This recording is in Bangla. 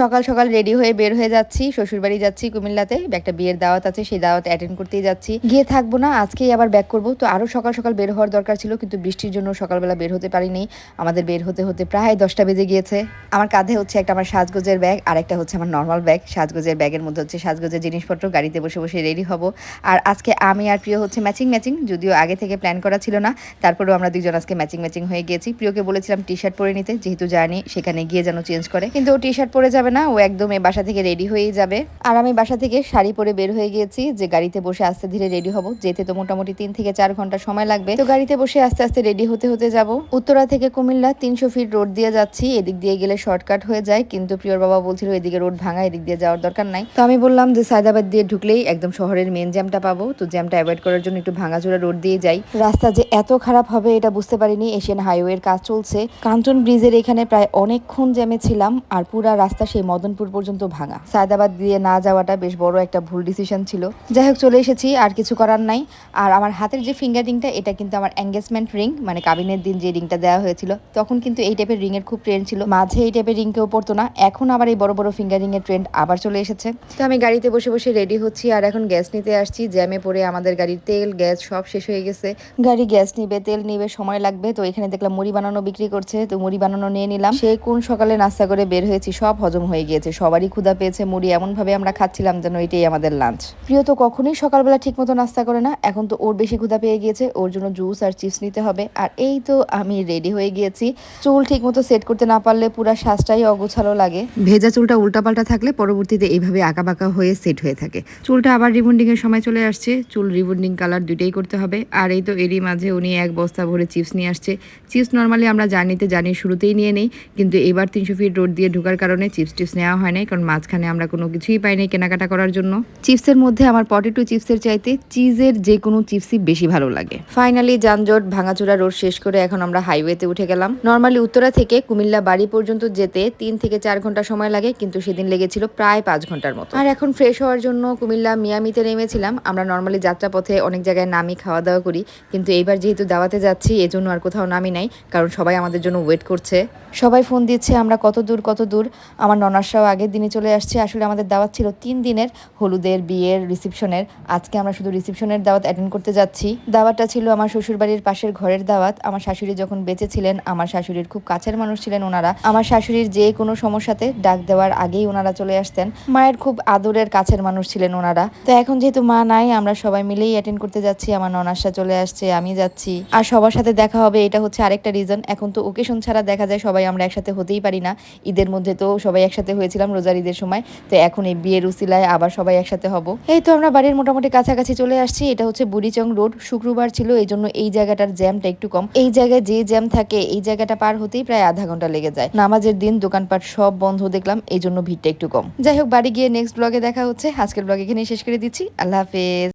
সকাল সকাল রেডি হয়ে বের হয়ে যাচ্ছি, শ্বশুরবাড়ি যাচ্ছি কুমিল্লাতে। একটা বিয়ের দাওয়াত আছে, সেই দাওয়াত অ্যাটেন্ড করতেই যাচ্ছি। গিয়ে থাকব না, আজকেই আবার ব্যাক করব। তো আরও সকাল সকাল বের হওয়ার দরকার ছিল, কিন্তু বৃষ্টির জন্য সকালবেলা বের হতে পারিনি। আমাদের বের হতে হতে প্রায় দশটা বেজে গিয়েছে। আমার কাঁধে হচ্ছে একটা আমার সাজগোজের ব্যাগ আর একটা হচ্ছে আমার নর্মাল ব্যাগ সাজগোজের ব্যাগের মধ্যে হচ্ছে সাজগোজের জিনিসপত্র, গাড়িতে বসে বসে রেডি হব। আর আজকে আমি আর প্রিয় হচ্ছে ম্যাচিং ম্যাচিং যদিও আগে থেকে প্ল্যান করা ছিল না। তারপরেও আমরা দুজন আজকে ম্যাচিং ম্যাচিং হয়ে গিয়েছি। প্রিয়কে বলেছিলাম টি শার্ট পরে নিতে, যেহেতু জানি সেখানে গিয়ে যেন চেঞ্জ করে। কিন্তু ও টি শার্ট পরে যাবে না, ও একদম এ বাসা থেকে রেডি হয়েই যাবে। আর আমি বাসা থেকে শাড়ি পরে বের হয়ে গিয়েছি যে গাড়িতে বসে আস্তে ধীরে রেডি হব। যেতে তো মোটামুটি তিন থেকে চার ঘণ্টা সময় লাগবে। তো গাড়িতে বসে আস্তে আস্তে রেডি হতে হতে যাব। উত্তরা থেকে কুমিল্লা তিনশো ফিট রোড দিয়ে যাচ্ছি। এদিক দিয়ে গেলে শর্টকাট হয়ে যায়, কিন্তু প্রিয়র বাবা বলছিল এদিকে রোড ভাঙা, এদিক দিয়ে যাওয়ার দরকার নাই। তো আমি বললাম যে সায়দাবাদ দিয়ে ঢুকলেই একদম শহরের মেন জ্যামটা পাবো। তো জ্যামটা অ্যাভয়েড করার জন্য একটু ভাঙাচোরা রোড দিয়ে যাই। রাস্তা যে এত খারাপ হবে এটা বুঝতে পারিনি। এশিয়ান হাইওয়ের কাজ চলছে। কাঞ্চন ব্রিজের এখানে প্রায় অনেকক্ষণ জ্যামে ছিলাম, আর পুরা রাস্তা সেই মদনপুর পর্যন্ত ভাঙা। সায়দাবাদ দিয়ে না যাওয়াটা বেশ বড় একটা ভুল ডিসিশন ছিল। যাই হোক চলে এসেছি, আর কিছু করার নাই। আর আমার হাতের যে ফিঙ্গার রিংটা এটা কিন্তু আমার এঙ্গেজমেন্ট রিং মানে কাবিনের দিন যে রিংটা দেওয়া হয়েছিল, তখন কিন্তু এই টাইপের রিং এর খুব ট্রেন্ড ছিল। মাঝে এই টাইপের রিং কেউ পড়তো না, এখন আবার এই বড় বড় ফিঙ্গার রিং এর ট্রেন্ড আবার চলে এসেছে। তো আমি গাড়িতে বসে বসে রেডি হচ্ছি, আর এখন গ্যাস নিতে আসছি। জ্যামে পড়ে আমাদের গাড়ির তেল গ্যাস সব শেষ হয়ে গেছে। গাড়ি গ্যাস নিবে, তেল নিবে, সময় লাগবে। তো এখানে দেখলাম মুড়ি বানানো বিক্রি করছে, তো মুড়ি বানানো নিয়ে নিলাম। সেই কোন সকালে নাস্তা করে বের হয়েছি, সব হজম হয়ে গিয়েছে, সবারই ক্ষুধা পেয়েছে, মুড়ি এমন ভাবে আমরা খাচ্ছিলাম যেন এটাই আমাদের লাঞ্চ প্রিয় তো কখনোই সকালবেলা ঠিক মতো নাস্তা করে না, এখন তো ওর বেশি ক্ষুধা পেয়ে গিয়েছে, ওর জন্য জুস আর চিপস নিতে হবে। আর এই তো আমি রেডি হয়ে গিয়েছি। চুল ঠিক মতো সেট করতে না পারলে পুরো শ্বাসটাই অগোছালো লাগে। ভেজা চুলটা উল্টাপাল্টা থাকলে পরবর্তীতে এইভাবে আঁকা বাঁকা হয়ে সেট হয়ে থাকে। চুলটা আবার রিবন্ডিং এর সময় চলে আসছে, চুল রিবন্ডিং কালার দুইটাই করতে হবে। আর এই তো এরই মাঝে উনি এক বস্তা ভরে চিপস নিয়ে আসছে। চিপস নর্মালি আমরা জার্নিতে জানি শুরুতেই নিয়ে নেই, কিন্তু এবার তিনশো ফিট রোড দিয়ে ঢোকার কারণে চিপস টিপস নেওয়া হয় নাই, কারণ মাঝখানে আমরা কোনো কিছুই পাইনি কেনাকাটা করার জন্য। চিপসের মধ্যে আমার পটেটো চিপসের চাইতে চিজের যে কোনো চিপসই বেশি ভালো লাগে। ফাইনালি যানজট ভাঙাচোরা রোড শেষ করে এখন আমরা হাইওয়েতে উঠে গেলাম। নর্মালি উত্তরা থেকে কুমিল্লা বাড়ি পর্যন্ত যেতে তিন থেকে চার ঘণ্টা সময় লাগে, কিন্তু সেদিন লেগেছিল প্রায় পাঁচ ঘণ্টার মতো। আর এখন ফ্রেশ হওয়ার জন্য কুমিল্লা, মিয়ামিতে নেমেছিলাম। আমরা নর্মালি যাত্রাপথে অনেক জায়গায় নামি খাওয়া দাওয়া করি। কিন্তু এইবার যেহেতু দাওয়াতে যাচ্ছি, এজন্য আর কোথাও নামি নাই, কারণ সবাই আমাদের জন্য ওয়েট করছে। সবাই ফোন দিচ্ছে, আমরা কত দূর কত দূর? আমার ননাসরাও আগের দিনে চলে আসছে। আসলে আমাদের দাওয়াত ছিল তিন দিনের হলুদের, বিয়ের রিসেপশনের আজকে আমরা শুধু রিসেপশনের দাওয়াত অ্যাটেন্ড করতে যাচ্ছি। দাওয়াতটা ছিল আমার শ্বশুরবাড়ির পাশের ঘরের দাওয়াত। আমার শাশুড়ি যখন বেঁচে ছিলেন, আমার শাশুড়ির খুব কাছের মানুষ ছিলেন ওনারা। আমার শাশুড়ির যে কোনো সমস্যাতে ডাক দেওয়ার আগেই ওনারা চলে আসতেন। মায়ের খুব আদরের কাছের মানুষ ছিলেন ওনারা। তো এখন যেহেতু মা নাই, আমরা সবাই মিলেই অ্যাটেন্ড করতে যাচ্ছি। আমার ননাসা চলে আসছে, আমি যাচ্ছি। আর সবার সাথে দেখা হবে, এটা হচ্ছে আরেকটা রিজন এখন তো ওকেশন ছাড়া দেখা যায়, সবাই আমরা একসাথে হতেই পারি না। ঈদের মধ্যে তো সবাই একসাথে হয়েছিলাম রোজার ঈদের সময়। তো এখন এই বিয়ের উসিলায় আবার সবাই একসাথে হব। এই তো আমরা বাড়ির মোটামুটি কাছাকাছি চলে আসছি। এটা হচ্ছে বুড়িচং রোড। শুক্রবার ছিল এই জন্য এই জায়গাটার জ্যামটা একটু কম। এই জায়গায় যে জ্যাম থাকে, এই জায়গাটা পার হতেই প্রায় আধা ঘণ্টা লেগে যায়। নামাজের দিন দোকানপাট সব বন্ধ দেখলাম এই জন্য ভিড়টা একটু কম। যাই হোক, বাড়ি গিয়ে নেক্সট ব্লগে দেখা হচ্ছে। আজকের ব্লগ এখানে শেষ করে দিচ্ছি। আল্লাহ হাফেজ।